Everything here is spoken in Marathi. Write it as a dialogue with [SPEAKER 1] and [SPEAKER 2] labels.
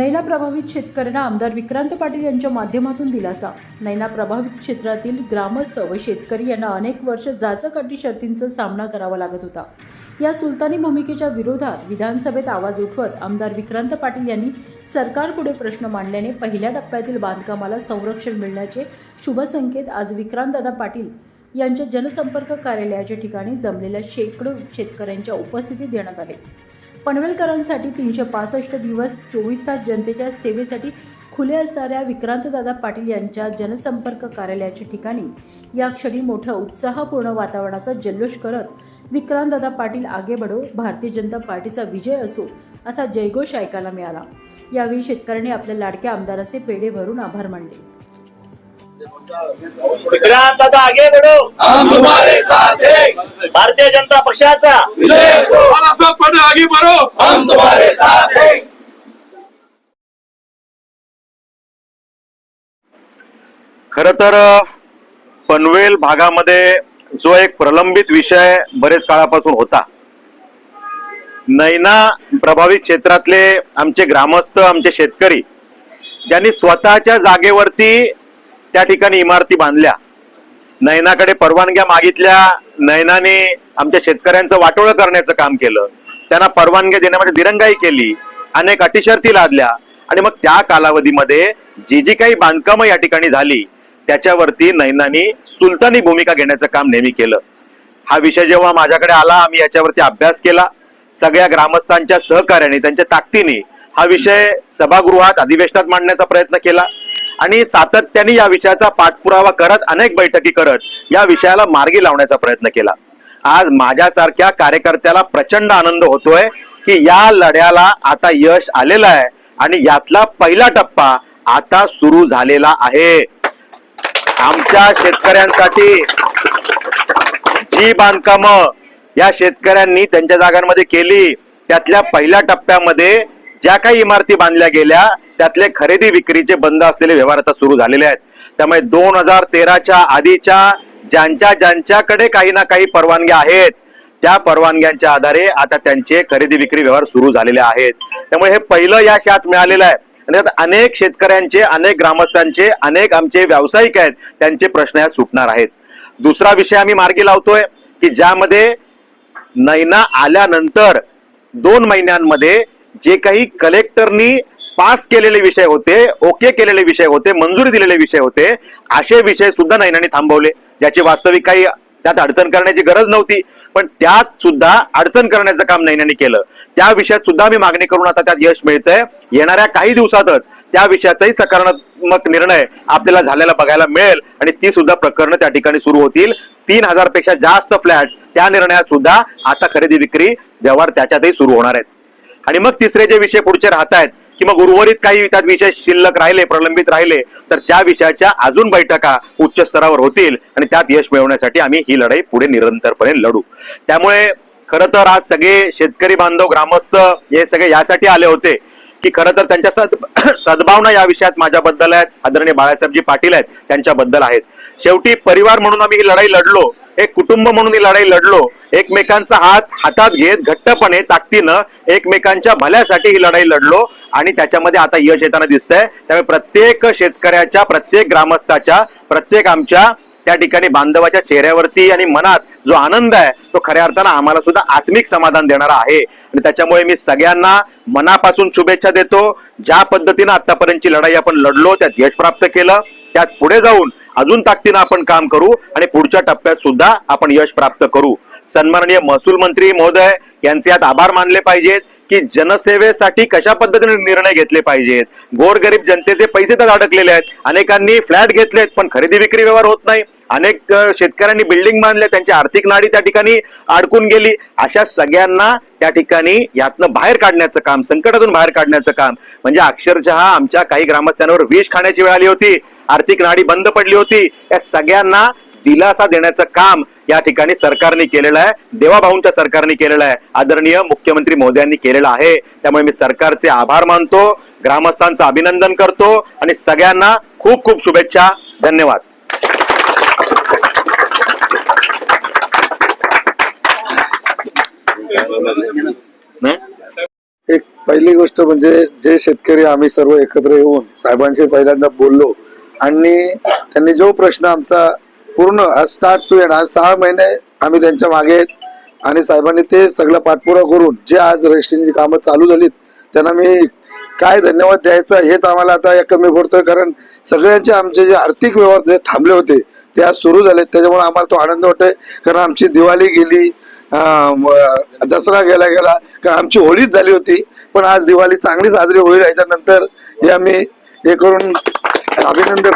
[SPEAKER 1] नैना प्रभावित शेतकऱ्यांना आमदार विक्रांत पाटील यांच्या माध्यमातून दिलासा. नैना प्रभावित क्षेत्रातील ग्रामस्थ व शेतकरी यांना अनेक वर्ष जाचक अटी शर्तींचा सामना करावा लागत होता. या सुलतानी भूमिकेच्या विरोधात विधानसभेत आवाज उठवत आमदार विक्रांत पाटील यांनी सरकारपुढे प्रश्न मांडल्याने पहिल्या टप्प्यातील बांधकामाला संरक्षण मिळण्याचे शुभसंकेत आज विक्रांतदादा पाटील यांच्या जनसंपर्क कार्यालयाच्या ठिकाणी जमलेल्या शेकडो शेतकऱ्यांच्या उपस्थितीत देण्यात आले. पनवेलकरांसाठी तीनशे पासष्ट दिवस चोवीस तास जनतेच्या सेवेसाठी खुले असणाऱ्या विक्रांतदादा पाटील यांच्या जनसंपर्क कार्यालयाच्या ठिकाणी. या क्षणी मोठ्या उत्साहपूर्ण वातावरणाचा जल्लोष करत विक्रांतदादा पाटील आगे बढो भारतीय जनता पार्टीचा विजय असो असा जयघोष ऐकायला मिळाला. यावेळी शेतकऱ्यांनी आपल्या लाडक्या आमदाराचे पेढे भरून आभार मानले.
[SPEAKER 2] विक्रांत दादा आगे बढ़ो.
[SPEAKER 3] हम तुम्हारे साथ हैं।
[SPEAKER 2] भारतीय जनता पक्षाचा.
[SPEAKER 3] विजय असो
[SPEAKER 4] बाळासाहेब पाटील आगे बढ़ो।
[SPEAKER 3] हम तुम्हारे साथ हैं।
[SPEAKER 2] खर तर पनवेल भागामध्ये जो एक प्रलंबित विषय बरेच काळापासून होता. नैना प्रभावित क्षेत्रातले आमचे ग्रामस्थ आमचे शेतकरी ज्यांनी स्वतःच्या जागेवरती त्या ठिकाणी इमारती बांधल्या. नैनाकडे परवानग्या मागितल्या. नैनाने आमच्या शेतकऱ्यांचं वाटोळं करण्याचं काम केलं. त्यांना परवानग्या देण्यामध्ये दिरंगाई केली. अनेक अटीशर्ती लादल्या. आणि मग त्या कालावधीमध्ये जी जी काही बांधकामं या ठिकाणी झाली त्याच्यावरती नैनानी सुलतानी भूमिका घेण्याचं काम नेहमी केलं. हा विषय जेव्हा माझ्याकडे आला आम्ही याच्यावरती अभ्यास केला. सगळ्या ग्रामस्थांच्या सहकार्याने त्यांच्या ताकदीने हा विषय सभागृहात अधिवेशनात मांडण्याचा प्रयत्न केला. आणि सातत्याने या विषयाचा पाठपुरावा करत अनेक बैठकी करत या विषयाला मार्गी लावण्याचा प्रयत्न केला. आज माझ्यासारख्या कार्यकर्त्याला प्रचंड आनंद होतोय की या लढ्याला आता यश आलेलं आहे आणि यातला पहिला टप्पा आता सुरू झालेला आहे. आमच्या शेतकऱ्यांसाठी जी बांधकाम या शेतकऱ्यांनी त्यांच्या जागांमध्ये केली त्यातल्या पहिल्या टप्प्यामध्ये ज्या काही इमारती बांधल्या गेल्या त्यातले खरेदी विक्रीचे बंद असलेले व्यवहार आता सुरू झालेले आहेत. त्यामुळे दोन हजार तेराच्या आधीच्या ज्यांच्या ज्यांच्याकडे काही ना काही परवानग्या आहेत त्या परवानग्यांच्या आधारे आता त्यांचे खरेदी विक्री व्यवहार सुरू झालेले आहेत. त्यामुळे हे पहिलं या शात मिळालेलं आहे. आणि त्यात अनेक शेतकऱ्यांचे अनेक ग्रामस्थांचे अनेक आमचे व्यावसायिक आहेत त्यांचे प्रश्न यात सुटणार आहेत. दुसरा विषय आम्ही मार्गी लावतोय की ज्यामध्ये नैना आल्यानंतर दोन महिन्यांमध्ये जे काही कलेक्टरनी पास केलेले विषय होते ओके केलेले विषय होते मंजुरी दिलेले विषय होते असे विषय सुद्धा नैनाने थांबवले ज्याची वास्तविक काही त्यात अडचण करण्याची गरज नव्हती. पण त्यात सुद्धा अडचण करण्याचं काम नैनाने केलं. त्या विषयात सुद्धा मी मागणी करून आता त्यात यश मिळतंय. येणाऱ्या काही दिवसातच त्या विषयाचाही सकारात्मक निर्णय आपल्याला झालेला बघायला मिळेल आणि ती सुद्धा प्रकरणं त्या ठिकाणी सुरू होतील. तीन हजारपेक्षा जास्त फ्लॅट्स त्या निर्णयात सुद्धा आता खरेदी विक्री व्यवहार त्याच्यातही सुरू होणार आहेत. आणि मग तिसरे जे विषय पुढचे राहत आहेत की मग उर्वरित काही त्यात विषय शिल्लक राहिले प्रलंबित राहिले तर त्या विषयाच्या अजून बैठका उच्च स्तरावर होतील आणि त्यात यश मिळवण्यासाठी आम्ही ही लढाई पुढे निरंतरपणे लढू. त्यामुळे खरं तर आज सगळे शेतकरी बांधव ग्रामस्थ हे सगळे यासाठी आले होते की खरं तर त्यांच्या सद सद्भावना या विषयात माझ्याबद्दल आहेत. आदरणीय बाळासाहेबजी पाटील आहेत त्यांच्याबद्दल आहेत. शेवटी परिवार म्हणून आम्ही ही लढाई लढलो. एक कुटुंब म्हणून ही लढाई लढलो. एकमेकांचा हात हातात घेत घट्टपणे ताकदीनं एकमेकांच्या भल्यासाठी ही लढाई लढलो आणि त्याच्यामध्ये आता यश येताना दिसतंय. त्यामुळे प्रत्येक शेतकऱ्याच्या प्रत्येक ग्रामस्थाच्या प्रत्येक आमच्या त्या ठिकाणी बांधवाच्या चेहऱ्यावरती आणि मनात जो आनंद आहे तो खऱ्या अर्थानं आम्हाला सुद्धा आत्मिक समाधान देणारा आहे. आणि त्याच्यामुळे मी सगळ्यांना मनापासून शुभेच्छा देतो. ज्या पद्धतीनं आतापर्यंतची लढाई आपण लढलो त्यात यश प्राप्त केलं त्यात पुढे जाऊन अजून ताकदीनं आपण काम करू आणि पुढच्या टप्प्यात सुद्धा आपण यश प्राप्त करू. सन्माननीय महसूल मंत्री महोदय यांचे यात आभार मानले पाहिजेत की जनसेवेसाठी कशा पद्धतीने निर्णय घेतले पाहिजेत? गोरगरीब जनतेचे पैसे त्यात अडकलेले आहेत. अनेकांनी फ्लॅट घेतलेत पण खरेदी विक्री व्यवहार होत नाही. अनेक शेतकऱ्यांनी बिल्डिंग बांधल्या त्यांची आर्थिक नाडी त्या ठिकाणी अडकून गेली. अशा सगळ्यांना त्या ठिकाणी यातनं बाहेर काढण्याचं काम संकटातून बाहेर काढण्याचं काम. म्हणजे अक्षरशः आमच्या काही ग्रामस्थांवर विष खाण्याची वेळ आली होती. आर्थिक नाडी बंद पडली होती. या सगळ्यांना दिलासा देण्याचं काम या ठिकाणी सरकारने केलेलं आहे. देवाभाऊंच्या सरकारने केलेलं आहे. आदरणीय मुख्यमंत्री मोदयांनी केलेलं आहे. त्यामुळे मी सरकारचे आभार मानतो ग्रामस्थांचं अभिनंदन करतो आणि सगळ्यांना खूप खूप शुभेच्छा. धन्यवाद. नाही?
[SPEAKER 5] एक
[SPEAKER 4] पहिली गोष्ट म्हणजे जे शेतकरी आम्ही सर्व एकत्र येऊन साहेबांशी पहिल्यांदा बोललो आणि त्यांनी जो प्रश्न आमचा पूर्ण स्टार्ट टू एंड आज सहा महिने आम्ही त्यांच्या मागे आहेत. आणि साहेबांनी ते सगळं पाठपुरावा करून जे आज रजिस्ट्रीची कामं चालू झालीत त्यांना मी काय धन्यवाद द्यायचं हेच आम्हाला आता या कमी पडतोय. कारण सगळ्यांचे आमचे जे आर्थिक व्यवहार जे थांबले होते ते आज सुरू झाले त्याच्यामुळे आम्हाला तो आनंद वाटतोय. कारण आमची दिवाळी गेली दसरा गेला गेला कारण आमची होळीच झाली होती. पण आज दिवाळी चांगली साजरी होईल. याच्यानंतर हे आम्ही हे करून अभिनंदन